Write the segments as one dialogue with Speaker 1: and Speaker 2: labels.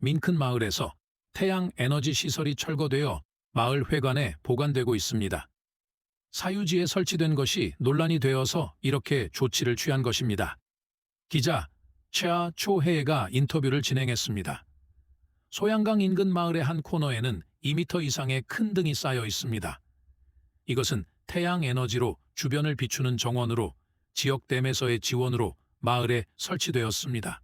Speaker 1: 민큰 마을에서 태양 에너지 시설이 철거되어 마을 회관에 보관되고 있습니다. 사유지에 설치된 것이 논란이 되어서 이렇게 조치를 취한 것입니다. 기자 최아 초해가 인터뷰를 진행했습니다. 소양강 인근 마을의 한 코너에는 2m 이상의 큰 등이 쌓여 있습니다. 이것은 태양 에너지로 주변을 비추는 정원으로 지역 댐에서의 지원으로 마을에 설치되었습니다.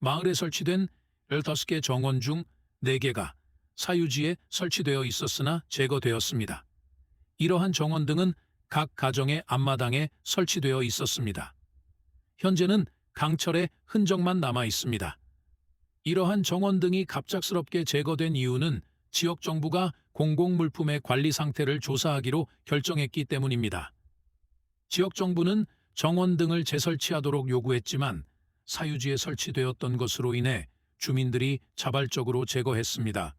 Speaker 1: 마을에 설치된 15개 정원 중 4개가 사유지에 설치되어 있었으나 제거되었습니다. 이러한 정원 등은 각 가정의 앞마당에 설치되어 있었습니다. 현재는 강철의 흔적만 남아 있습니다. 이러한 정원 등이 갑작스럽게 제거된 이유는 지역 정부가 공공물품의 관리 상태를 조사하기로 결정했기 때문입니다. 지역 정부는 정원 등을 재설치하도록 요구했지만 사유지에 설치되었던 것으로 인해 주민들이 자발적으로 제거했습니다.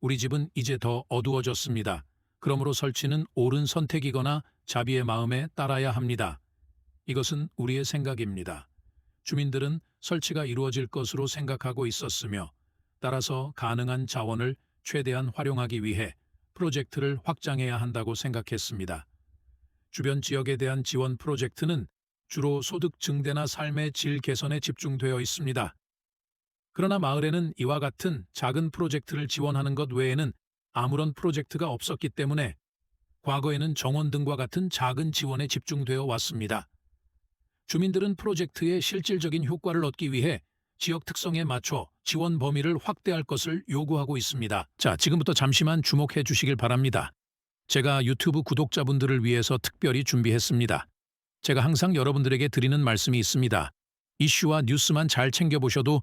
Speaker 1: 우리 집은 이제 더 어두워졌습니다. 그러므로 설치는 옳은 선택이거나 자비의 마음에 따라야 합니다. 이것은 우리의 생각입니다. 주민들은 설치가 이루어질 것으로 생각하고 있었으며 따라서 가능한 자원을 최대한 활용하기 위해 프로젝트를 확장해야 한다고 생각했습니다. 주변 지역에 대한 지원 프로젝트는 주로 소득 증대나 삶의 질 개선에 집중되어 있습니다. 그러나 마을에는 이와 같은 작은 프로젝트를 지원하는 것 외에는 아무런 프로젝트가 없었기 때문에 과거에는 정원 등과 같은 작은 지원에 집중되어 왔습니다. 주민들은 프로젝트의 실질적인 효과를 얻기 위해 지역 특성에 맞춰 지원 범위를 확대할 것을 요구하고 있습니다. 자, 지금부터 잠시만 주목해 주시길 바랍니다. 제가 유튜브 구독자분들을 위해서 특별히 준비했습니다. 제가 항상 여러분들에게 드리는 말씀이 있습니다. 이슈와 뉴스만 잘 챙겨보셔도